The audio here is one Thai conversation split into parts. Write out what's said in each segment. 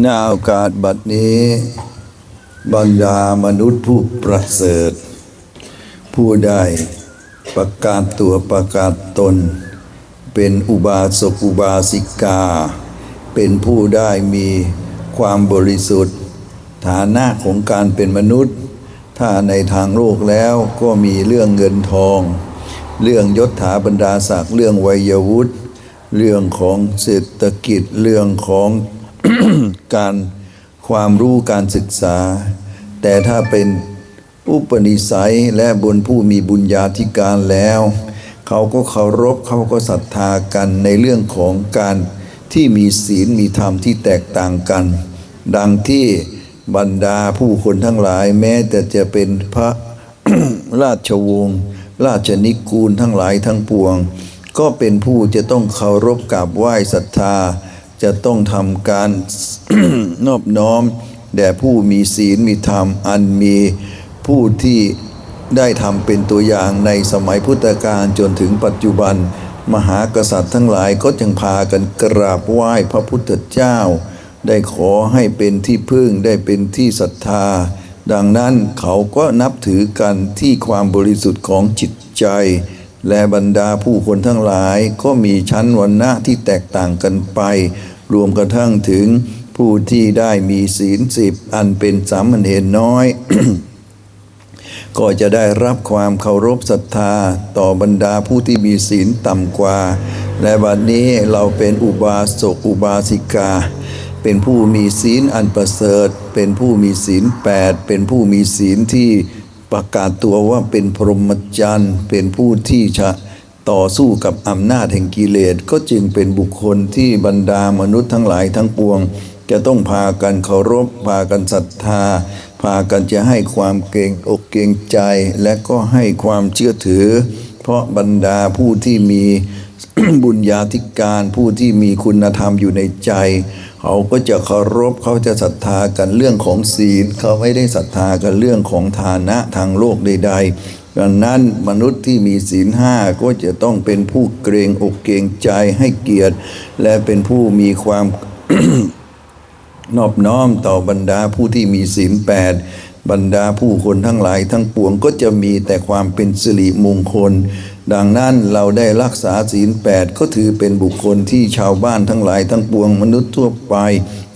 หน้าโอกาสบัดนี้ บรรดามนุษย์ผู้ประเสริฐ ผู้ได้ประกาศตัวประกาศตน เป็นอุบาสกอุบาสิกา เป็นผู้ได้มีความบริสุทธิ์ ฐานะของการเป็นมนุษย์ ถ้าในทางโลกแล้วก็มีเรื่องเงินทอง เรื่องยศถาบรรดาศักดิ์เรื่องวัยวุฒิเรื่องของเศรษฐกิจเรื่องของ การความรู้การศึกษา แต่ถ้าเป็นอุปนิสัยและบนผู้มีบุญญาธิการแล้ว เขาก็เคารพเขาก็ศรัทธากันในเรื่องของการที่มีศีลมีธรรมที่แตกต่างกัน ดังที่บรรดาผู้คนทั้งหลายแม้แต่จะเป็นพระราชวงศ์ราชนิกูลทั้งหลายทั้งปวง ก็เป็นผู้จะต้องเคารพกราบไหว้ศรัทธา จะต้องทำการนอบน้อม แด่ผู้มีศีลมีธรรม อันมีผู้ที่ได้ทำเป็นตัวอย่างในสมัยพุทธกาลจนถึงปัจจุบัน มหากษัตริย์ทั้งหลายก็จึงพากันกราบไหว้พระพุทธเจ้า ได้ขอให้เป็นที่พึ่งได้เป็นที่ศรัทธา ดังนั้นเขาก็นับถือกันที่ความบริสุทธิ์ของจิตใจ และบรรดาผู้คนทั้งหลายก็มีชั้นวรรณะที่แตกต่างกันไป รวมกระทั่งถึงผู้ที่ได้มีศีลสิบอันเป็นสามเณรน้อย ก็จะได้รับความเคารพศรัทธาต่อบรรดาผู้ที่มีศีลต่ำกว่า และบัดนี้เราเป็นอุบาสกอุบาสิกา เป็นผู้มีศีลอันประเสริฐ เป็นผู้มีศีลแปดเป็นผู้มีศีลที่ประกาศตัวว่าเป็นพรหมจรรย์เป็นผู้ที่จะ ต่อสู้กับอำนาจแห่งกิเลสก็จึงเป็นบุคคลที่บรรดามนุษย์ทั้งหลายทั้งปวง จะต้องพากันเคารพ พากันศรัทธา พากันจะให้ความเกรงอกเกรงใจ และก็ให้ความเชื่อถือ เพราะบรรดาผู้ที่มีบุญญาธิการผู้ที่มีคุณธรรมอยู่ในใจ เขาก็จะเคารพเขาจะศรัทธากันเรื่องของศีล เขาไม่ได้ศรัทธากันเรื่องของฐานะทางโลกใด ๆ ดังนั้นมนุษย์ที่มีศีลห้าก็จะต้องเป็นผู้เกรงอกเกรงใจให้เกียรติ และเป็นผู้มีความนอบน้อมต่อบรรดาผู้ที่มีศีลแปดบรรดาผู้คนทั้งหลายทั้งปวงก็จะมีแต่ความเป็นสิริมงคล ดังนั้นเราได้รักษาศีลแปดก็ถือเป็นบุคคลที่ชาวบ้านทั้งหลายทั้งปวงมนุษย์ทั่วไป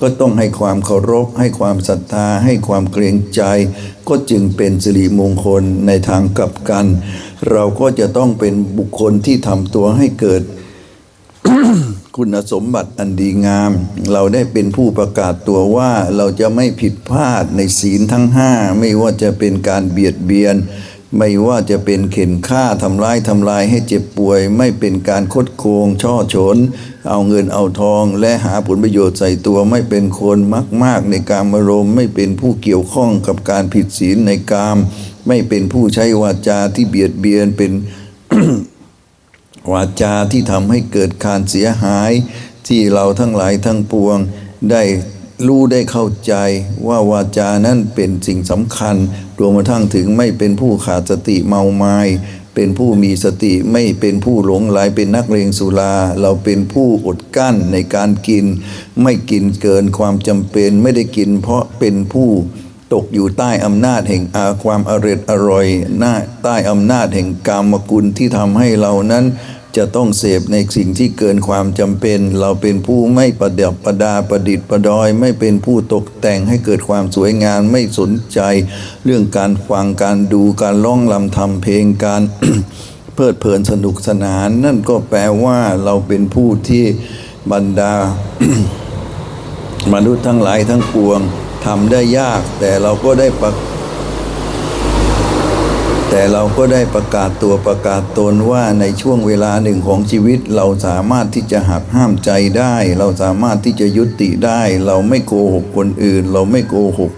ก็ต้องให้ความเคารพ ให้ความศรัทธา ให้ความเกรงใจ ก็จึงเป็นสิริมงคลในทางกลับกัน เราก็จะต้องเป็นบุคคลที่ทำตัวให้เกิดคุณสมบัติอันดีงาม เราได้เป็นผู้ประกาศตัวว่าเราจะไม่ผิดพลาดในศีลทั้งห้าไม่ว่าจะเป็นการเบียดเบียน ไม่ว่าจะเป็นเข็นฆ่าทำร้ายทำลายให้เจ็บป่วย ไม่เป็นการคดโกงช่อฉน เอาเงินเอาทอง และหาผลประโยชน์ใส่ตัวไม่เป็นคนมากมาก ๆ ในการมารมไม่เป็นผู้เกี่ยวข้องกับการผิดศีลในกาม ไม่เป็นผู้ใช้วาจาที่เบียดเบียนเป็นวาจาที่ทำให้เกิดการเสียหายที่เราทั้งหลายทั้งปวงได้ รู้ได้เข้าใจว่าวาจานั้นเป็นสิ่งสำคัญรวมกระทั่งถึงไม่เป็นผู้ขาดสติเมาไมา้เป็นผู้มีสติไม่เป็นผู้หลงไหลเป็นนักเลงสุรา เราเป็นผู้อดกั้นในการกิน ไม่กินเกินความจำเป็นไม่ได้กินเพราะเป็นผู้ตกอยู่ใต้อำนาจแห่งอาความอร็ดอร่อยหน้าใต้อำนาจแห่งกามกุลที่ทำให้เรานั้น จะต้องเสพในสิ่งที่เกินความจำเป็น เราเป็นผู้ไม่ประดับประดาประดิษฐ์ประดอย ไม่เป็นผู้ตกแต่งให้เกิดความสวยงามไม่สนใจ เรื่องการฟังการดูการร้องลำทำเพลงการเพลิดเพลินสนุกสนาน นั่นก็แปลว่าเราเป็นผู้ที่บรรดา มนุษย์ทั้งหลายทั้งปวงทำได้ยาก แต่เราก็ได้ประ แต่เราก็ได้ประกาศตัวประกาศตนว่าในช่วงเวลาหนึ่งของชีวิต เราสามารถที่จะหักห้ามใจได้ เราสามารถที่จะยุติได้ เราไม่โกหกคนอื่น เราไม่โกหก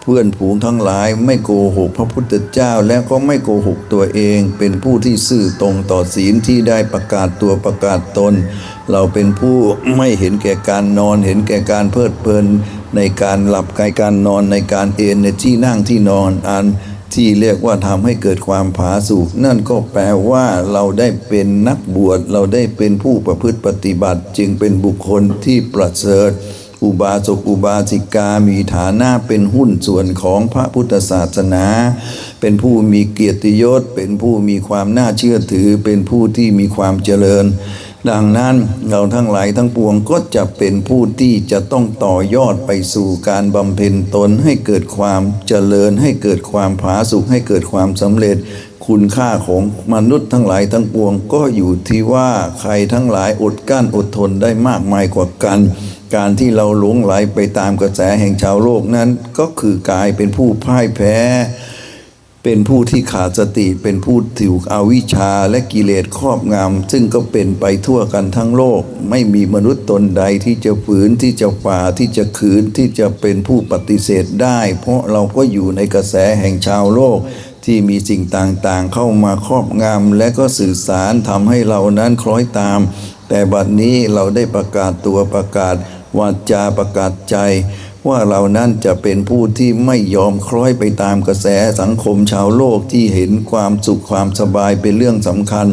เพื่อนผูงทั้งหลายไม่โกหกพระพุทธเจ้าและก็ไม่โกหกตัวเอง เป็นผู้ที่ซื่อตรงต่อศีลที่ได้ประกาศตัวประกาศตน เราเป็นผู้ไม่เห็นแก่การนอนเห็นแก่การเพลิดเพลิน ในการหลับกายการนอนในการเอนในที่นั่งที่นอนอัน ที่เรียกว่าทำให้เกิดความผาสุกนั่นก็แปลว่าเราได้เป็นนักบวชเราได้เป็นผู้ประพฤติปฏิบัติ จึงเป็นบุคคลที่ประเสริฐออุบาสกอุบาสิกามีฐานะเป็นหุ้นส่วนของพระพุทธศาสนา เป็นผู้มีเกียรติยศ เป็นผู้มีความน่าเชื่อถือ เป็นผู้ที่มีความเจริญ ดังนั้นเราทั้งหลายทั้งปวงก็จะเป็นผู้ที่จะต้องต่อยอดไปสู่การบำเพ็ญตนให้เกิดความเจริญ ให้เกิดความผาสุกให้เกิดความสำเร็จ คุณค่าของมนุษย์ทั้งหลายทั้งปวงก็อยู่ที่ว่าใครทั้งหลายอดกั้นอดทนได้มากมายกว่ากัน การที่เราหลงไหลไปตามกระแสแห่งชาวโลกนั้น ก็คือกลายเป็นผู้พ่ายแพ้ เป็นผู้ที่ขาดสติเป็นผู้ถูกอวิชชาและกิเลสครอบงำซึ่งก็เป็นไปทั่วกันทั้งโลก ไม่มีมนุษย์ตนใดที่จะฝืนที่จะฝ่าที่จะขืนที่จะเป็นผู้ปฏิเสธได้ เพราะเราก็อยู่ในกระแสแห่งชาวโลก ที่มีสิ่งต่างๆ เข้ามาครอบงำและก็สื่อสารทำให้เรานั้นคล้อยตาม แต่บัดนี้เราได้ประกาศตัวประกาศวาจาประกาศใจ ว่าเรานั้นจะเป็นผู้ที่ไม่ยอมคล้อยไปตามกระแสสังคมชาวโลกที่เห็นความสุขความสบายเป็นเรื่องสำคัญ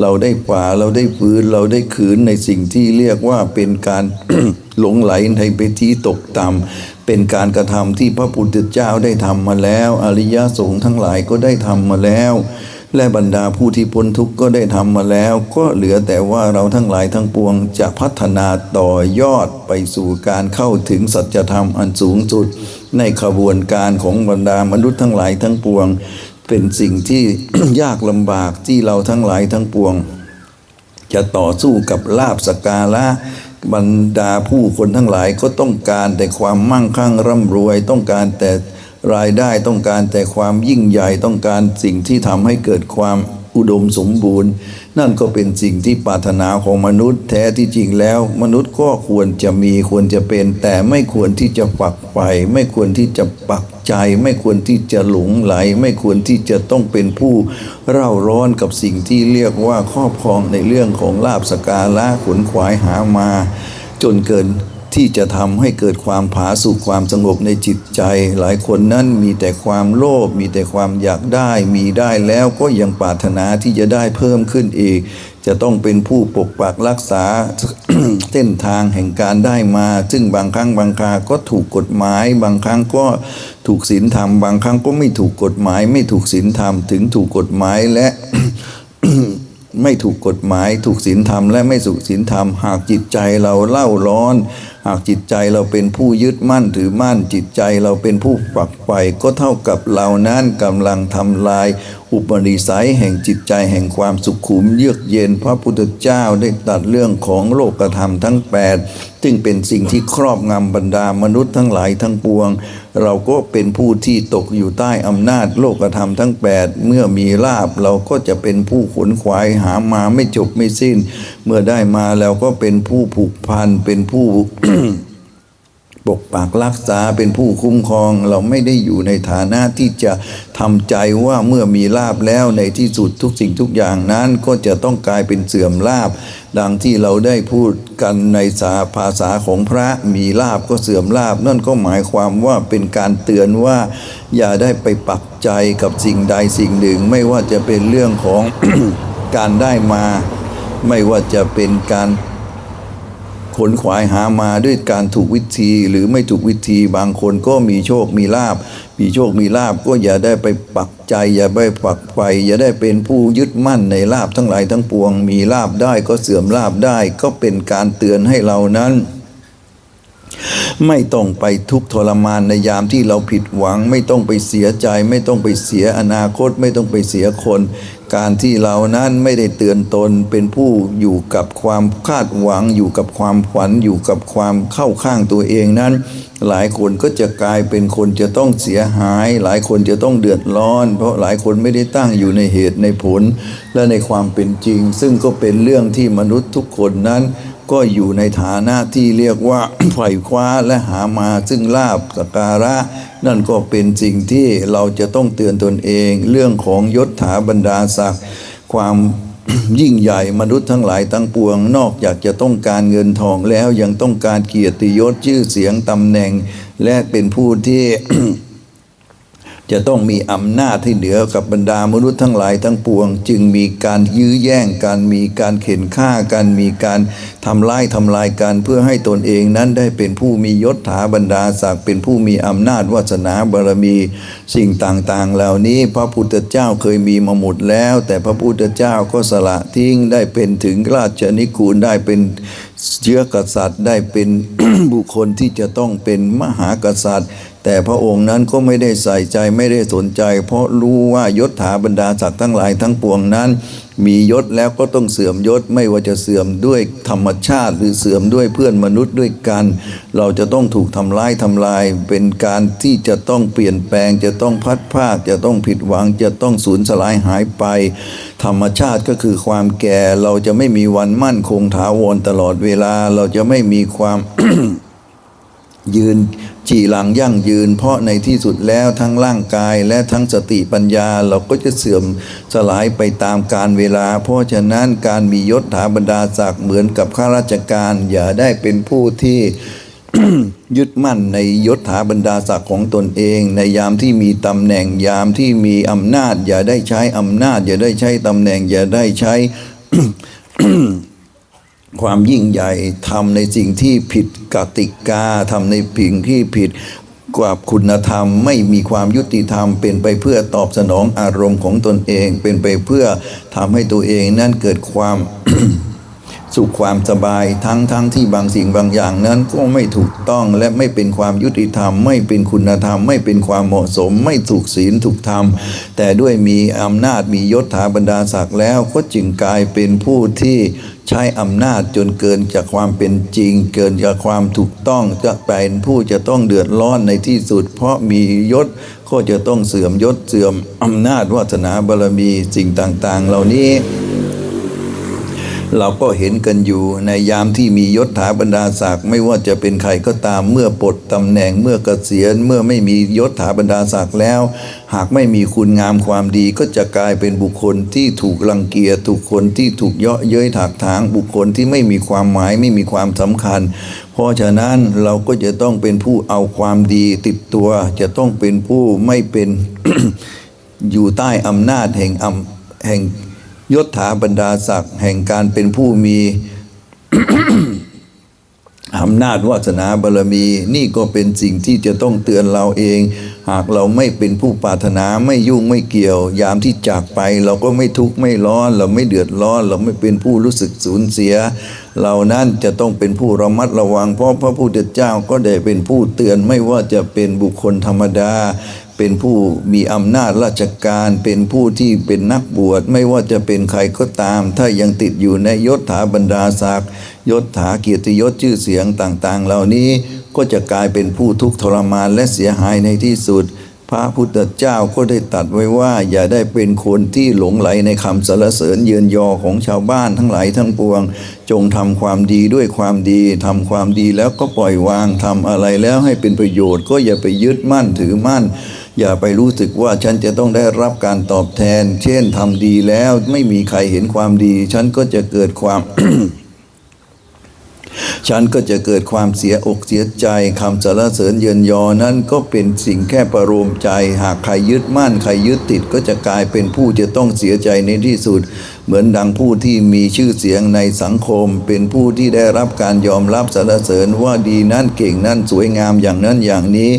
เราได้ฝ่าเราได้ฝืนเราได้ขืนในสิ่งที่เรียกว่าเป็นการหลงไหลในไปที่ตกต่ำเป็นการกระทำที่พระพุทธเจ้าได้ทำมาแล้ว อริยสงฆ์ทั้งหลายก็ได้ทำมาแล้ว และบรรดาผู้ที่พ้นทุกข์ก็ได้ทำมาแล้ว ก็เหลือแต่ว่าเราทั้งหลายทั้งปวงจะพัฒนาต่อยอดไปสู่การเข้าถึงสัจธรรมอันสูงสุด ในขบวนการของบรรดามนุษย์ทั้งหลายทั้งปวง เป็นสิ่งที่ยากลำบากที่เราทั้งหลายทั้งปวง จะต่อสู้กับลาบสการะบรรดาผู้คนทั้งหลายก็ต้องการแต่ความมั่งคั่งร่ำรวยต้องการแต่ รายได้ต้องการแต่ความยิ่งใหญ่ต้องการสิ่งที่ทำให้เกิดความอุดมสมบูรณ์ นั่นก็เป็นสิ่งที่ปรารถนาของมนุษย์ แท้ที่จริงแล้ว มนุษย์ก็ควรจะมีควรจะเป็น แต่ไม่ควรที่จะฝักใฝ่ไม่ควรที่จะปักใจ ไม่ควรที่จะหลงไหล ไม่ควรที่จะต้องเป็นผู้เร่าร้อนกับสิ่งที่เรียกว่าครอบครองในเรื่องของลาบสกการะขนขวายหามา จนเกิน ที่จะทำให้เกิดความผาสุกความสงบในจิตใจ หลายคนนั้นมีแต่ความโลภมีแต่ความอยากได้ มีได้แล้วก็ยังปรารถนาที่จะได้เพิ่มขึ้นอีก จะต้องเป็นผู้ปกปักรักษาเส้นทางแห่งการได้มา ซึ่งบางครั้งบางคราก็ถูกกฎหมาย บางครั้งก็ถูกศีลธรรม บางครั้งก็ไม่ถูกกฎหมาย ไม่ถูกศีลธรรม ถึงถูกกฎหมายและไม่ถูกกฎหมาย ถูกศีลธรรมและไม่ถูกศีลธรรม หากจิตใจเราเล่าร้อน หากจิตใจเราเป็นผู้ยึดมั่นถือมั่นจิตใจเราเป็นผู้ฝักใฝ่ก็เท่ากับเรานั้นกำลังทำลาย อุปนิสัยแห่งจิตใจแห่งความสุขุม เยือกเย็นพระพุทธเจ้าได้ตัดเรื่องของโลกธรรมทั้ง 8 ซึ่งเป็นสิ่งที่ครอบงำบรรดามนุษย์ทั้งหลายทั้งปวง เราก็เป็นผู้ที่ตกอยู่ใต้อำนาจโลกธรรมทั้ง 8 เมื่อมีลาบเราก็จะเป็นผู้ขนขวายหามาไม่จบไม่สิ้น เมื่อได้มาแล้วก็เป็นผู้ผูกพันเป็นผู้ ปกปักรักษาเป็นผู้คุ้มครองเราไม่ได้อยู่ในฐานะที่จะทำใจว่าเมื่อมีลาบแล้วในที่สุดทุกสิ่งทุกอย่างนั้นก็จะต้องกลายเป็นเสื่อมลาบ ดังที่เราได้พูดกันในสาภาษาของพระมีลาบก็เสื่อมลาบ นั่นก็หมายความว่าเป็นการเตือนว่า อย่าได้ไปปักใจกับสิ่งใดสิ่งหนึ่ง ไม่ว่าจะเป็นเรื่องของการได้มา ไม่ว่าจะเป็นการ ขนขวายหามาด้วยการถูกวิธีหรือไม่ถูกวิธีบางคนก็มีโชคมีลาบมีโชคมีลาบก็อย่าได้ไปปักใจ อย่าไปปักไฟอย่าได้เป็นผู้ยึดมั่นในลาบทั้งหลายทั้งปวง มีลาบได้ก็เสื่อมลาบได้ ก็เป็นการเตือนให้เรานั้นไม่ต้องไปทุกข์ทรมานในยามที่เราผิดหวัง ไม่ต้องไปเสียใจ ไม่ต้องไปเสียอนาคต ไม่ต้องไปเสียคน การที่เรานั้นไม่ได้เตือนตนเป็นผู้อยู่กับความคาดหวัง อยู่กับความฝันอยู่กับความเข้าข้างตัวเองนั้น หลายคนก็จะกลายเป็นคนจะต้องเสียหาย หลายคนจะต้องเดือดร้อน เพราะหลายคนไม่ได้ตั้งอยู่ในเหตุในผล และในความเป็นจริง ซึ่งก็เป็นเรื่องที่มนุษย์ทุกคนนั้น ก็อยู่ในฐานะที่เรียกว่าไขว่คว้าและหามาซึ่งลาบสกการะ นั่นก็เป็นสิ่งที่เราจะต้องเตือนตนเองเรื่องของยศถาบรรดาศักดิ์ความยิ่งใหญ่มนุษย์ทั้งหลายทั้งปวง นอกจากจะต้องการเงินทองแล้วยังต้องการเกียรติยศชื่อเสียงตำแหน่ง และเป็นผู้ที่ จะต้องมีอำนาจที่เหนือกับบรรดามนุษย์ทั้งหลายทั้งปวง จึงมีการยื้อแย่งกันมีการเข็นฆ่ากันมีการทำร้ายทำลายกันเพื่อให้ตนเองนั้นได้เป็นผู้มียศถาบรรดาศักดิ์เป็นผู้มีอำนาจวาสนาบารมี สิ่งต่างๆ เหล่านี้พระพุทธเจ้าเคยมีมาหมดแล้ว แต่พระพุทธเจ้าก็สละทิ้งได้เป็นถึงราชนิกูลได้เป็นเชื้อกษัตริย์ได้เป็นบุคคลที่จะต้องเป็นมหากษัตริย์ แต่พระองค์นั้นก็ไม่ได้ใส่ใจไม่ได้สนใจ เพราะรู้ว่ายศถาบรรดาศักดิ์ทั้งหลายทั้งปวงนั้น มียศแล้วก็ต้องเสื่อมยศไม่ว่าจะเสื่อมด้วยธรรมชาติหรือเสื่อมด้วยเพื่อนมนุษย์ด้วยกัน เราจะต้องถูกทำร้ายทำลาย เป็นการที่จะต้องเปลี่ยนแปลง จะต้องพัดพากจะต้องผิดหวัง จะต้องสูญสลายหายไป ธรรมชาติก็คือความแก่เราจะไม่มีวันมั่นคงถาวรตลอดเวลาเราจะไม่มีความ ยืนจีหลังยั่งยืน เพราะในที่สุดแล้วทั้งร่างกายและทั้งสติปัญญาเราก็จะเสื่อมสลายไปตามการเวลา เพราะฉะนั้นการมียศถาบรรดาศักดิ์เหมือนกับข้าราชการ อย่าได้เป็นผู้ที่ยึดมั่นในยศถาบรรดาศักดิ์ของตนเอง ในยามที่มีตำแหน่งยามที่มีอำนาจ อย่าได้ใช้อำนาจ อย่าได้ใช้ตำแหน่ง อย่าได้ใช้ ความยิ่งใหญ่ทำในสิ่งที่ผิดกติกาทำในผิงที่ผิดกว่าคุณธรรมไม่มีความยุติธรรม เป็นไปเพื่อตอบสนองอารมณ์ของตนเอง เป็นไปเพื่อทำให้ตัวเองนั่นเกิดความ สุขความสบายทั้งทั้งที่บางสิ่งบางอย่างนั้นก็ไม่ถูกต้องและไม่เป็นความยุติธรรม ไม่เป็นคุณธรรม ไม่เป็นความเหมาะสม ไม่ถูกศีลถูกธรรม แต่ด้วยมีอำนาจมียศถาบรรดาศักดิ์แล้วก็จึงกลายเป็นผู้ที่ใช้อำนาจจนเกินจากความเป็นจริง เกินจากความถูกต้องจะเป็นผู้จะต้องเดือดร้อนในที่สุด เพราะมียศก็จะต้องเสื่อมยศเสื่อมอำนาจวาสนาบารมีสิ่งต่าง ๆ เหล่านี้ เราก็เห็นกันอยู่ในยามที่มียศถาบรรดาศักดิ์ไม่ว่าจะเป็นใครก็ตามเมื่อปลดตำแหน่งเมื่อเกษียณเมื่อไม่มียศถาบรรดาศักดิ์แล้ว หากไม่มีคุณงามความดีก็จะกลายเป็นบุคคลที่ถูกรังเกียจถูกคนที่ถูกเยาะเย้ยถากถางบุคคลที่ไม่มีความหมายไม่มีความสำคัญ เพราะฉะนั้นเราก็จะต้องเป็นผู้เอาความดีติดตัว จะต้องเป็นผู้ไม่เป็นอยู่ใต้อำนาจแห่งอแห่ง ยศถาบรรดาศักดิ์แห่งการเป็นผู้มีอำนาจวาสนาบารมี นี่ก็เป็นสิ่งที่จะต้องเตือนเราเอง หากเราไม่เป็นผู้ปรารถนาไม่ยุ่งไม่เกี่ยว ยามที่จากไป เราก็ไม่ทุกข์ไม่ร้อน เราไม่เดือดร้อน เราไม่เป็นผู้รู้สึกสูญเสีย เรานั้นจะต้องเป็นผู้ระมัดระวัง เพราะพระพุทธเจ้าก็ได้เป็นผู้เตือนไม่ว่าจะเป็นบุคคลธรรมดา เป็นผู้มีอำนาจราชการ เป็นผู้ที่เป็นนักบวชไม่ว่าจะเป็นใครก็ตาม ถ้ายังติดอยู่ในยศถาบรรดาศักดิ์ยศถาเกียรติยศชื่อเสียงต่างๆ เหล่านี้ก็จะกลายเป็นผู้ทุกข์ทรมานและเสียหายในที่สุด พระพุทธเจ้าก็ได้ตัดไว้ว่า อย่าได้เป็นคนที่หลงไหลในคำสรรเสริญเยือนยอของชาวบ้านทั้งหลายทั้งปวง จงทำความดีด้วยความดีทำความดีแล้วก็ปล่อยวางทำอะไรแล้วให้เป็นประโยชน์ก็อย่าไปยึดมั่นถือมั่น อย่าไปรู้สึกว่าฉันจะต้องได้รับการตอบแทน เช่นทำดีแล้วไม่มีใครเห็นความดี ฉันก็จะเกิดความฉันก็จะเกิดความเสียอกเสียใจคำสารเสริญเยินยอนั้นก็เป็นสิ่งแค่ประโลมใจ หากใครยึดมั่นใครยึดติดก็จะกลายเป็นผู้จะต้องเสียใจในที่สุด เหมือนดังผู้ที่มีชื่อเสียงในสังคม เป็นผู้ที่ได้รับการยอมรับสรรเสริญว่าดีนั่นเก่งนั่นสวยงามอย่างนั้นอย่างนี้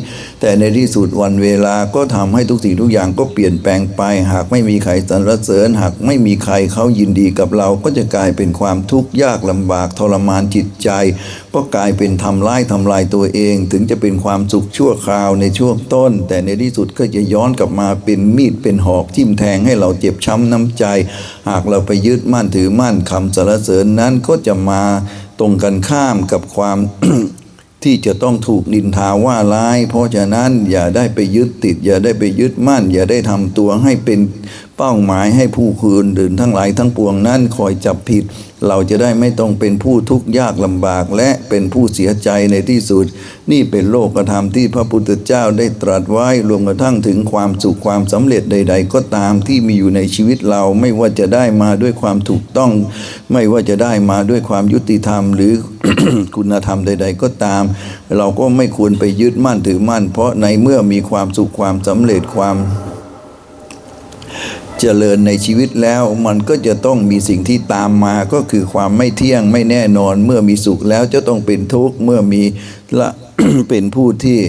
แต่ในที่สุดวันเวลาก็ทำให้ทุกสิ่งทุกอย่างก็เปลี่ยนแปลงไป หากไม่มีใครสรรเสริญ หากไม่มีใครเขายินดีกับเราก็จะกลายเป็นความทุกข์ยากลำบากทรมานจิตใจ ก็กลายเป็นทำร้ายทำลายตัวเอง ถึงจะเป็นความสุขชั่วคราวในช่วงต้น แต่ในที่สุดก็จะย้อนกลับมาเป็นมีดเป็นหอกทิ่มแทงให้เราเจ็บช้ำน้ำใจ หากเราไปยึดมั่นถือมั่นคำสรรเสริญนั้นก็จะมาตรงกันข้ามกับความที่จะต้องถูกนินทาว่าร้าย เพราะฉะนั้นอย่าได้ไปยึดติด อย่าได้ไปยึดมั่น อย่าได้ทำตัวให้เป็นเป้าหมายให้ผู้คืนดื่นทั้งหลายทั้งปวงนั้นคอยจับผิด เราจะได้ไม่ต้องเป็นผู้ทุกข์ยากลำบาก และเป็นผู้เสียใจในที่สุด นี่เป็นโลกธรรมที่พระพุทธเจ้าได้ตรัสไว้รวมกระทั่งถึงความสุขความสำเร็จใด ๆ ก็ตามที่มีอยู่ในชีวิตเราไม่ว่าจะได้มาด้วยความถูกต้อง ไม่ว่าจะได้มาด้วยความยุติธรรม หรือคุณธรรมใด ๆ ก็ตาม เราก็ไม่ควรไปยึดมั่นถือมั่น เพราะในเมื่อมีความสุขความสำเร็จความ เจริญในชีวิตแล้ว มันก็จะต้องมีสิ่งที่ตามมาก็คือความไม่เที่ยงไม่แน่นอน เมื่อมีสุขแล้วจะต้องเป็นทุกข์เมื่อมีละเป็นผู้ที่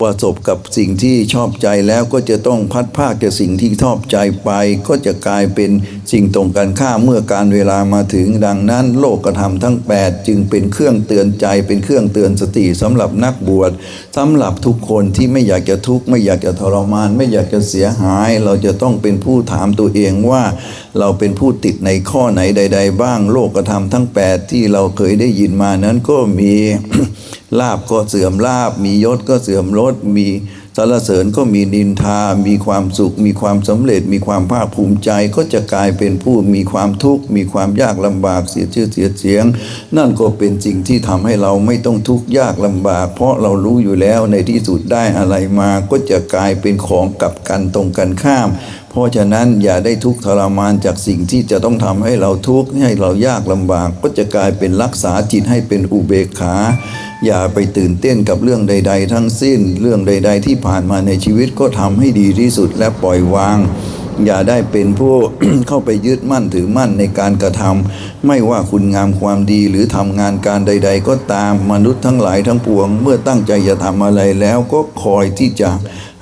ประสบกับสิ่งที่ชอบใจแล้วก็จะต้องพัดภาคจากสิ่งที่ชอบใจไป ก็จะกลายเป็นสิ่งตรงกันข้ามเมื่อการเวลามาถึงดังนั้น โลกธรรมทั้ง 8 จึงเป็นเครื่องเตือนใจ เป็นเครื่องเตือนสติสำหรับนักบวชสำหรับทุกคนที่ไม่อยากจะทุกข์ไม่อยากจะทรมาน ไม่อยากจะเสียหาย เราจะต้องเป็นผู้ถามตัวเองว่า เราเป็นผู้ติดในข้อไหนใด ๆ บ้าง โลกธรรมทั้ง 8 ที่เราเคยได้ยินมานั้นก็มี ลาบก็เสื่อมลาบ มียศก็เสื่อมยศมีสรรเสริญก็มีนินทา มีความสุข มีความสำเร็จ มีความภาคภูมิใจ ก็จะกลายเป็นผู้มีความทุกข์ มีความยากลำบาก เสียชื่อเสียเสียง นั่นก็เป็นสิ่งที่ทำให้เราไม่ต้องทุกข์ยากลำบาก เพราะเรารู้อยู่แล้วในที่สุดได้อะไรมา ก็จะกลายเป็นของกับกันตรงกันข้าม เพราะฉะนั้นอย่าได้ทุกข์ทรมานจากสิ่งที่จะต้องทำให้เราทุกข์ให้เรายากลำบาก ก็จะกลายเป็นรักษาจิตให้เป็นอุเบกขา อย่าไปตื่นเต้นกับเรื่องใด ๆ ทั้งสิ้น เรื่องใด ๆ ที่ผ่านมาในชีวิตก็ทำให้ดีที่สุดและปล่อยวาง อย่าได้เป็นผู้เข้าไปยึดมั่นถือมั่นในการกระทำไม่ว่าคุณงามความดีหรือทำงานการใด ๆ ก็ตามมนุษย์ทั้งหลายทั้งปวง เมื่อตั้งใจจะทำอะไรแล้วก็คอยที่จะ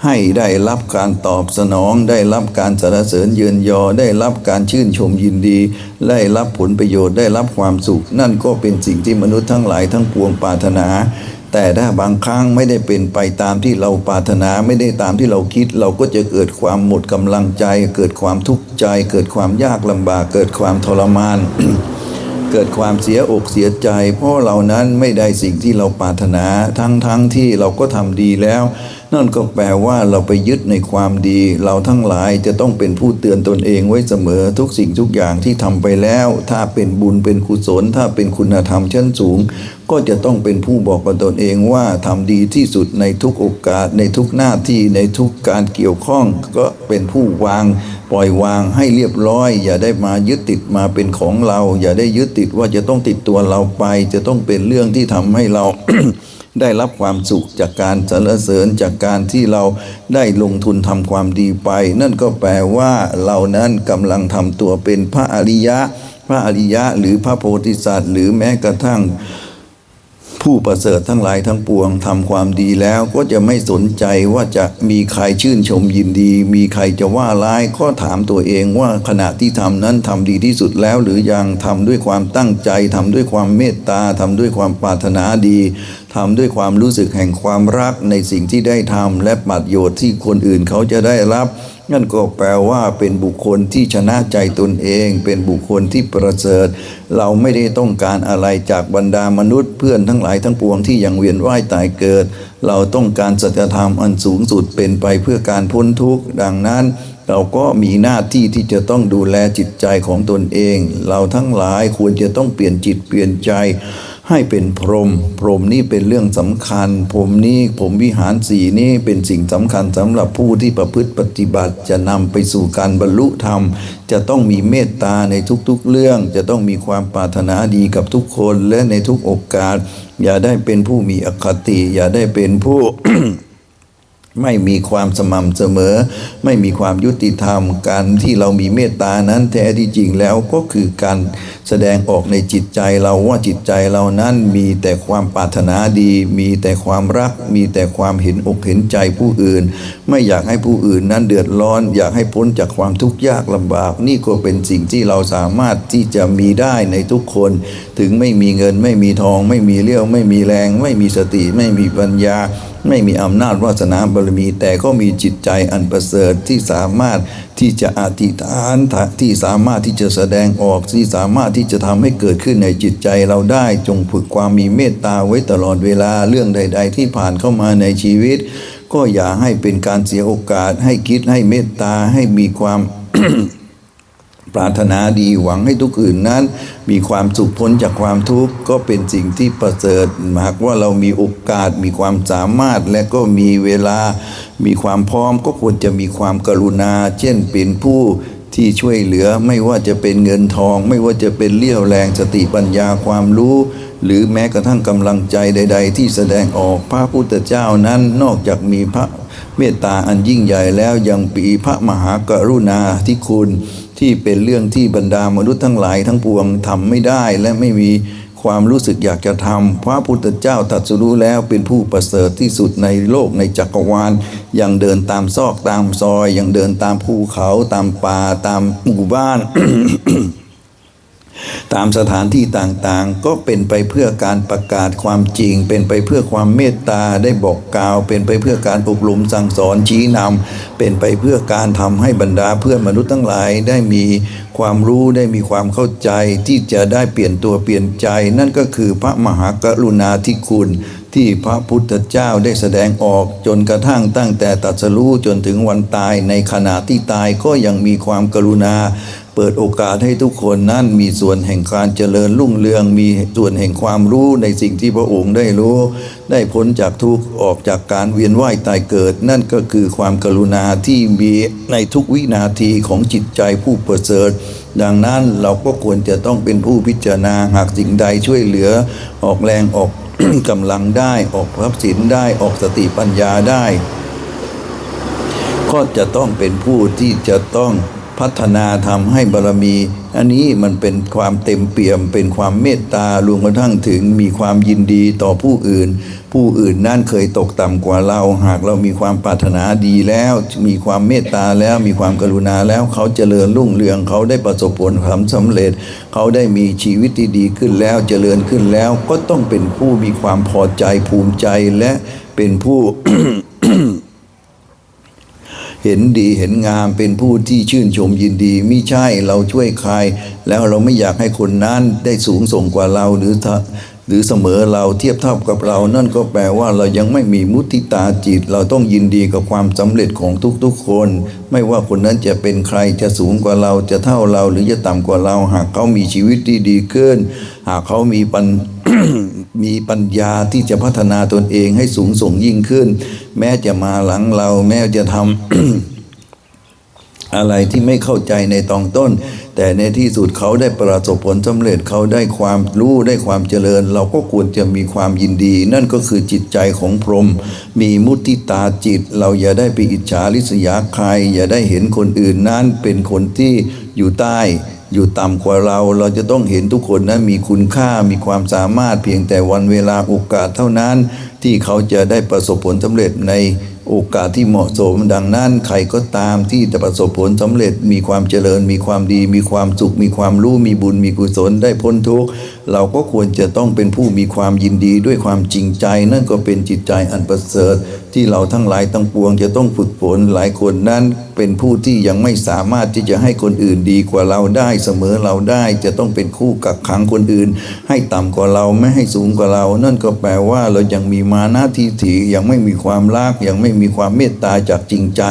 ให้ได้รับการตอบสนอง ได้รับการสรรเสริญเยือนยอ ได้รับการชื่นชมยินดี ได้รับผลประโยชน์ได้รับความสุข นั่นก็เป็นสิ่งที่มนุษย์ทั้งหลายทั้งปวงปรารถนา แต่ถ้าบางครั้งไม่ได้เป็นไปตามที่เราปรารถนาไม่ได้ตามที่เราคิด เราก็จะเกิดความหมดกำลังใจ เกิดความทุกข์ใจ เกิดความยากลำบาก เกิดความทรมานเกิดความเสียอกเสียใจ เพราะเรานั้นไม่ได้สิ่งที่เราปรารถนาทั้งทั้งที่เราก็ทำดีแล้ว นั่นก็แปลว่าเราไปยึดในความดี เราทั้งหลายจะต้องเป็นผู้เตือนตนเองไว้เสมอทุกสิ่งทุกอย่างที่ทำไปแล้ว ถ้าเป็นบุญเป็นกุศล ถ้าเป็นคุณธรรมชั้นสูง ก็จะต้องเป็นผู้บอกกับตนเองว่าทำดีที่สุดในทุกโอกาส ในทุกหน้าที่ในทุกการเกี่ยวข้อง ก็เป็นผู้วาง ปล่อยวางให้เรียบร้อย อย่าได้มายึดติดมาเป็นของเรา อย่าได้ยึดติดว่าจะต้องติดตัวเราไป จะต้องเป็นเรื่องที่ทำให้เรา ได้รับความสุขจากการสรรเสริญจากการที่เราได้ลงทุนทำความดีไป นั่นก็แปลว่าเรานั้นกำลังทำตัวเป็นพระอริยะ พระอริยะหรือพระโพธิสัตว์ หรือแม้กระทั่งผู้ประเสริฐทั้งหลายทั้งปวงทำความดีแล้วก็จะไม่สนใจว่าจะมีใครชื่นชมยินดี มีใครจะว่าร้ายก็ถามตัวเองว่าขณะที่ทำนั้นทำดีที่สุดแล้วหรือยังทำด้วยความตั้งใจทำด้วยความเมตตาทำด้วยความปรารถนาดี ทำด้วยความรู้สึกแห่งความรักในสิ่งที่ได้ทำและประโยชน์ที่คนอื่นเขาจะได้รับนั่นก็แปลว่าเป็นบุคคลที่ชนะใจตนเอง เป็นบุคคลที่ประเสริฐ เราไม่ได้ต้องการอะไรจากบรรดามนุษย์เพื่อนทั้งหลายทั้งปวงที่ยังเวียนว่ายตายเกิด เราต้องการสัจธรรมอันสูงสุดเป็นไปเพื่อการพ้นทุกข์ ดังนั้น เราก็มีหน้าที่ที่จะต้องดูแลจิตใจของตนเอง เราทั้งหลายควรจะต้องเปลี่ยนจิตเปลี่ยนใจ ให้เป็นพรหมพรหมนี่เป็นเรื่องสำคัญพรหมนี่ผมวิหารสีนี่เป็นสิ่งสำคัญสำหรับผู้ที่ประพฤติปฏิบัติ จะนำไปสู่การบรรลุธรรม จะต้องมีเมตตาในทุกๆเรื่อง จะต้องมีความปรารถนาดีกับทุกคนและในทุกโอกาส อย่าได้เป็นผู้มีอคติ อย่าได้เป็นผู้ ไม่มีความสม่ำเสมอ ไม่มีความยุติธรรม การที่เรามีเมตตานั้นแท้ที่จริงแล้วก็คือการแสดงออกในจิตใจเราว่าจิตใจเรานั้นมีแต่ความปรารถนาดี มีแต่ความรัก มีแต่ความเห็นอกเห็นใจผู้อื่น ไม่อยากให้ผู้อื่นนั้นเดือดร้อน อยากให้พ้นจากความทุกข์ยากลำบาก นี่ก็เป็นสิ่งที่เราสามารถที่จะมีได้ในทุกคนถึงไม่มีเงิน ไม่มีทอง ไม่มีเลี้ยว ไม่มีแรง ไม่มีสติ ไม่มีปัญญา ไม่มีอำนาจวาสนาบารมี แต่ก็มีจิตใจอันประเสริฐที่สามารถที่จะอธิษฐานที่สามารถที่จะแสดงออกที่สามารถที่จะทำให้เกิดขึ้นในจิตใจเราได้จงฝึกความมีเมตตาไว้ตลอดเวลาเรื่องใด ๆ ที่ผ่านเข้ามาในชีวิต ก็อย่าให้เป็นการเสียโอกาสให้คิดให้เมตตาให้มีความ ปรารถนาดีหวังให้ทุกอื่นนั้น มีความสุขพ้นจากความทุกข์ก็เป็นสิ่งที่ประเสริฐหากว่าเรามีโอกาสมีความสามารถและก็มีเวลา มีความพร้อมก็ควรจะมีความกรุณา เช่นเป็นผู้ที่ช่วยเหลือไม่ว่าจะเป็นเงินทอง ไม่ว่าจะเป็นเลี้ยวแรงสติปัญญาความรู้ หรือแม้กระทั่งกำลังใจใด ๆ ที่แสดงออกพระพุทธเจ้านั้นนอกจากมีพระเมตตาอันยิ่งใหญ่แล้วยังปีพระมหากรุณาธิคุณ ที่เป็นเรื่องที่บรรดามนุษย์ทั้งหลายทั้งปวงทำไม่ได้และไม่มีความรู้สึกอยากจะทำพระพุทธเจ้าตรัสรู้แล้วเป็นผู้ประเสริฐที่สุดในโลกในจักรวาลยังเดินตามซอกตามซอยยังเดินตามภูเขาตามป่าตามหมู่บ้าน ตามสถานที่ต่างๆ ก็เป็นไปเพื่อการประกาศความจริง เป็นไปเพื่อความเมตตาได้บอกกล่าว เป็นไปเพื่อการอบรมสั่งสอนชี้นำเป็นไปเพื่อการทำให้บรรดาเพื่อนมนุษย์ทั้งหลายได้มีความรู้ได้มีความเข้าใจที่จะได้เปลี่ยนตัวเปลี่ยนใจ นั่นก็คือพระมหากรุณาธิคุณที่พระพุทธเจ้าได้แสดงออกจนกระทั่งตั้งแต่ตรัสรู้จนถึงวันตายในขณะที่ตายก็ยังมีความกรุณา เปิดโอกาสให้ทุกคนนั้นมีส่วนแห่งการเจริญรุ่งเรือง มีส่วนแห่งความรู้ในสิ่งที่พระองค์ได้รู้ ได้พ้นจากทุกข์ออกจากการเวียนว่ายตายเกิด นั่นก็คือความกรุณาที่มีในทุกวินาทีของจิตใจผู้ประเสริฐดังนั้นเราก็ควรจะต้องเป็นผู้พิจารณาหากสิ่งใดช่วยเหลือ ออกแรงออกกำลังได้ออกทรัพย์สินได้ออกสติปัญญาได้ ก็จะต้องเป็นผู้ที่จะต้อง พัฒนาทำให้บารมี อันนี้มันเป็นความเต็มเปี่ยม เป็นความเมตตารวมกระทั่งถึงมีความยินดีต่อผู้อื่น ผู้อื่นนั่นเคยตกต่ำกว่าเรา หากเรามีความปรารถนาดีแล้ว มีความเมตตาแล้วมีความกรุณาแล้วเขาเจริญรุ่งเรืองเขาได้ประสบผลความสำเร็จ เขาได้มีชีวิตที่ดีขึ้นแล้วเจริญขึ้นแล้วก็ต้องเป็นผู้มีความพอใจภูมิใจและเป็นผู้ เห็นดีเห็นงามเป็นผู้ที่ชื่นชมยินดีมิใช่เราช่วยใคร แล้วเราไม่อยากให้คนนั้นได้สูงส่งกว่าเราหรือหรือเสมอเราเทียบเท่ากับเรา นั่นก็แปลว่าเรายังไม่มีมุติตาจิต เราต้องยินดีกับความสำเร็จของทุกๆคน ไม่ว่าคนนั้นจะเป็นใครจะสูงกว่าเราจะเท่าเราหรือจะต่ำกว่าเรา หากเขามีชีวิตที่ดีขึ้น หากเขามีปัญ มีปัญญาที่จะพัฒนาตนเองให้สูงส่งยิ่งขึ้น แม้จะมาหลังเรา แม้จะทำอะไรที่ไม่เข้าใจในตอนต้น แต่ในที่สุดเขาได้ประสบผลสำเร็จเขาได้ความรู้ได้ความเจริญ เราก็ควรจะมีความยินดี นั่นก็คือจิตใจของพรหมมีมุติตาจิต เราอย่าได้ไปอิจฉาริษยาใคร อย่าได้เห็นคนอื่นนั้นเป็นคนที่อยู่ใต้ อยู่ต่ำกว่าเรา เราจะต้องเห็นทุกคนนั้นมีคุณค่ามีความสามารถเพียงแต่วันเวลาโอกาสเท่านั้น ที่เขาจะได้ประสบผลสำเร็จใน โอกาสที่เหมาะสมดังนั้นใครก็ตามที่จะประสบผลสำเร็จมีความเจริญ มีความดี มีความสุข มีความรู้ มีบุญ มีกุศลได้พ้นทุกข์เราก็ควรจะต้องเป็นผู้มีความยินดีด้วยความจริงใจ นั่นก็เป็นจิตใจอันประเสริฐ ที่เราทั้งหลายทั้งปวงจะต้องฝึกฝนหลายคนนั้นเป็นผู้ที่ยังไม่สามารถที่จะให้คนอื่นดีกว่าเราได้เสมอเราได้ จะต้องเป็นคู่กักขังคนอื่น ให้ต่ำกว่าเราไม่ให้สูงกว่าเรา นั่นก็แปลว่าเรายังมีมานะทิฏฐิยังไม่มีความรักยังไม่มีความเมตตาจากจริงใจ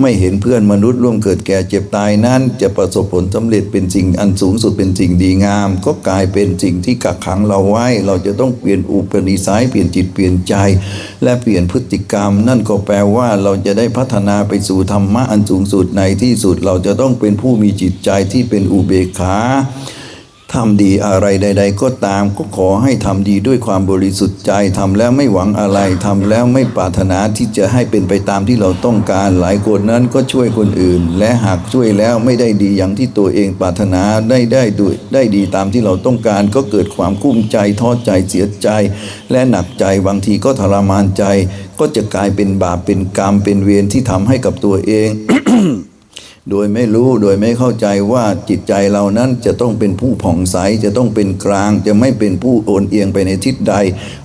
ไม่เห็นเพื่อนมนุษย์ร่วมเกิดแก่เจ็บตายนั้น จะประสบผลสำเร็จเป็นสิ่งอันสูงสุดเป็นสิ่งดีงาม ก็กลายเป็นสิ่งที่กักขังเราไว้ เราจะต้องเปลี่ยนอุปนิสัยเปลี่ยนจิตเปลี่ยนใจ และเปลี่ยนพฤติกรรม นั่นก็แปลว่าเราจะได้พัฒนาไปสู่ธรรมะอันสูงสุดในที่สุดเราจะต้องเป็นผู้มีจิตใจที่เป็นอุเบกขา ทำดีอะไรใด ๆ ก็ตามก็ขอให้ทำดีด้วยความบริสุทธิ์ใจทำแล้วไม่หวังอะไรทำแล้วไม่ปรารถนาที่จะให้เป็นไปตามที่เราต้องการ หลายคนนั้นก็ช่วยคนอื่น และหากช่วยแล้วไม่ได้ดีอย่างที่ตัวเองปรารถนาได้ได้ด้วยได้ดีตามที่เราต้องการ ก็เกิดความกุ้มใจท้อใจเสียใจ และหนักใจบางทีก็ทรมานใจ ก็จะกลายเป็นบาปเป็นกรรมเป็นเวรที่ทำให้กับตัวเอง โดยไม่รู้โดยไม่เข้าใจว่าจิตใจเรานั้นจะต้องเป็นผู้ผ่องใสจะต้องเป็นกลาง จะไม่เป็นผู้โอนเอียงไปในทิศใด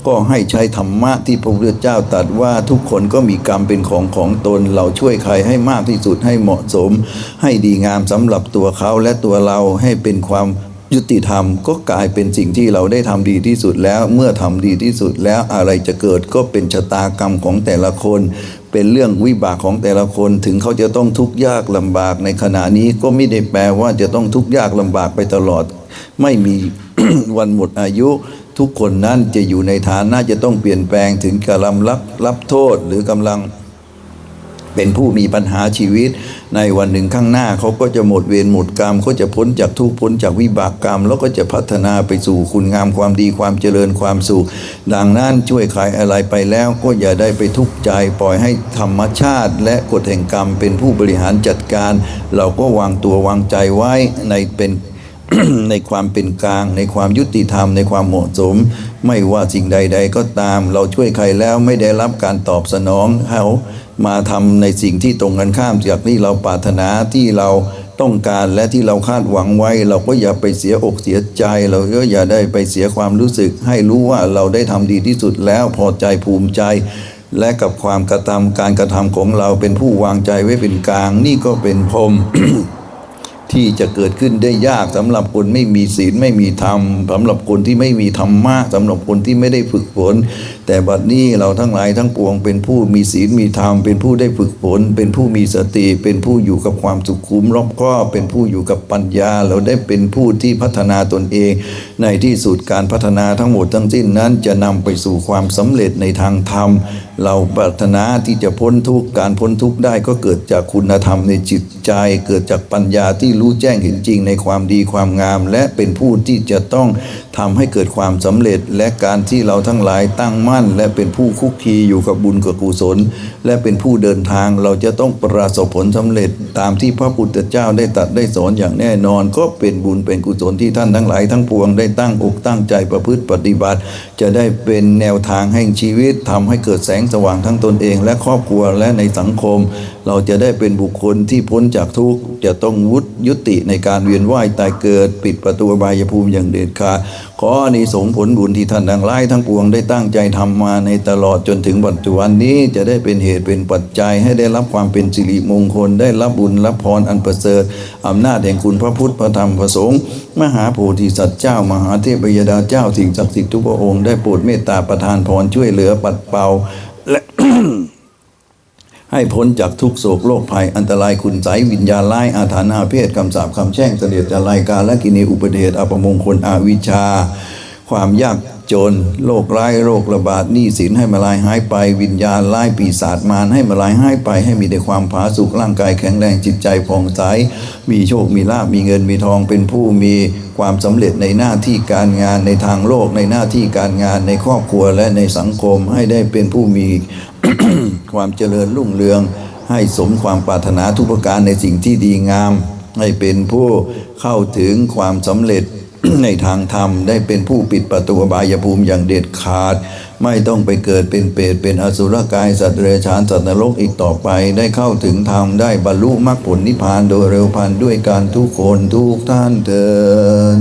ก็ให้ใช้ธรรมะที่พระพุทธเจ้าตรัสว่าทุกคนก็มีกรรมเป็นของของตน เราช่วยใครให้มากที่สุดให้เหมาะสม ให้ดีงามสำหรับตัวเขาและตัวเราให้เป็นความยุติธรรมก็กลายเป็นสิ่งที่เราได้ทำดีที่สุดแล้ว เมื่อทำดีที่สุดแล้วอะไรจะเกิดก็เป็นชะตากรรมของแต่ละคน เป็นเรื่องวิบากของแต่ละคนถึงเขาจะต้องทุกข์ยากลำบากในขณะนี้ก็ไม่ได้แปลว่าจะต้องทุกข์ยากลำบากไปตลอด ไม่มีวันหมดอายุ ทุกคนนั้นจะอยู่ในฐานะจะต้องเปลี่ยนแปลงถึงกำลังรับรับโทษหรือกำลังเป็นผู้มีปัญหาชีวิต ในวันหนึ่งข้างหน้าเขาก็จะหมดเวรหมดกรรมเขาจะพ้นจากทุกพ้นจากวิบากกรรม แล้วก็จะพัฒนาไปสู่คุณงามความดีความเจริญความสุขดังนั้นช่วยใครอะไรไปแล้วก็อย่าได้ไปทุกข์ใจปล่อยให้ธรรมชาติ และกฎแห่งกรรมเป็นผู้บริหารจัดการ เราก็วางตัววางใจไว้ในเป็นในความเป็นกลาง ในความยุติธรรมในความเหมาะสม ไม่ว่าสิ่งใด ๆ ก็ตาม เราช่วยใครแล้วไม่ได้รับการตอบสนองเขา มาทำในสิ่งที่ตรงกันข้ามจากที่เราปรารถนาที่เราต้องการและที่เราคาดหวังไว้ เราก็อย่าไปเสียอกเสียใจ เราก็อย่าได้ไปเสียความรู้สึก ให้รู้ว่าเราได้ทำดีที่สุดแล้วพอใจภูมิใจ และกับความกระทำการกระทำของเราเป็นผู้วางใจไว้เป็นกลาง นี่ก็เป็นพรม ที่จะเกิดขึ้นได้ยากสำหรับคนไม่มีศีลไม่มีธรรมสำหรับคนที่ไม่มีธรรมะสำหรับคนที่ไม่ได้ฝึกฝนแต่บัดนี้เราทั้งหลายทั้งปวงเป็นผู้มีศีลมีธรรมเป็นผู้ได้ฝึกฝนเป็นผู้มีสติ เป็นผู้อยู่กับความสุขุมรอบคอบเป็นผู้อยู่กับปัญญา เราได้เป็นผู้ที่พัฒนาตนเอง ในที่สุดการพัฒนาทั้งหมดทั้งสิ้นนั้นจะนำไปสู่ความสำเร็จในทางธรรม เราปรารถนาที่จะพ้นทุกข์การพ้นทุกข์ได้ก็เกิดจากคุณธรรมในจิตใจ เกิดจากปัญญาที่รู้แจ้งเห็นจริงในความดีความงาม และเป็นผู้ที่จะต้องทำให้เกิดความสำเร็จ และการที่เราทั้งหลายตั้งมั่น และเป็นผู้คุกคีอยู่กับบุญกับกุศล และเป็นผู้เดินทางเราจะต้องประสบผลสำเร็จ ตามที่พระพุทธเจ้าได้ตรัดได้สอนอย่างแน่นอน ก็เป็นบุญเป็นกุศลที่ท่านทั้งหลายทั้งปวงได้ตั้งอกตั้งใจประพฤติปฏิบัติ จะได้เป็นแนวทางแห่งชีวิตทำให้เกิดแสงสว่างทั้งตนเองและครอบครัวและในสังคม เราจะได้เป็นบุคคลที่พ้นจากทุกข์จะต้องวุฒิยุติในการเวียนว่ายตายเกิด ปิดประตูบายภูมิอย่างเด็ดขาดขออานิสงส์ผลบุญที่ท่านทั้งหลายทั้งปวงได้ตั้งใจทำมาในตลอดจนถึงปัจจุบันนี้จะได้เป็นเหตุเป็นปัจจัยให้ได้รับความเป็นสิริมงคล ได้รับบุญรับพรอันประเสริฐอำนาจแห่งคุณพระพุทธพระธรรมพระสงฆ์มหาโพธิสัตว์เจ้ามหาเทพยดาเจ้าสิ่งศักดิ์สิทธิ์ทุกพระองค์ได้โปรดเมตตาประทานพรช่วยเหลือปัดเป่า ให้พ้นจากทุกโศกโรคภัยอันตรายคุณไสยวิญญาณร้ายอาถรรพ์อาเพศคำสาปคำแช่งเสด็จจะลายการและกินีอุปเดชอัปมงคลอาวิชชา ความยากจนโรคร้ายโรคระบาดหนี้สินให้มาลายหายไป วิญญาณร้ายปีศาจมารให้มาลายหายไป ให้มีแต่ความผาสุกร่างกายแข็งแรงจิตใจผ่องใสมีโชคมีลาภมีเงินมีทองเป็นผู้มีความสำเร็จในหน้าที่การงานในทางโลกในหน้าที่การงานในครอบครัวและในสังคมให้ได้เป็นผู้มี ความเจริญรุ่งเรือง ให้สมความปรารถนาทุกประการในสิ่งที่ดีงาม ให้เป็นผู้เข้าถึงความสำเร็จในทางธรรม ได้เป็นผู้ปิดประตูบายภูมิอย่างเด็ดขาด ไม่ต้องไปเกิดเป็นเปรตเป็นอสุรกายสัตว์เรัจฉานสัตว์นรกอีกต่อไป ได้เข้าถึงธรรม ได้บรรลุมรรคผลนิพพานโดยเร็วพันด้วยการทุกคนทุกท่านเถิด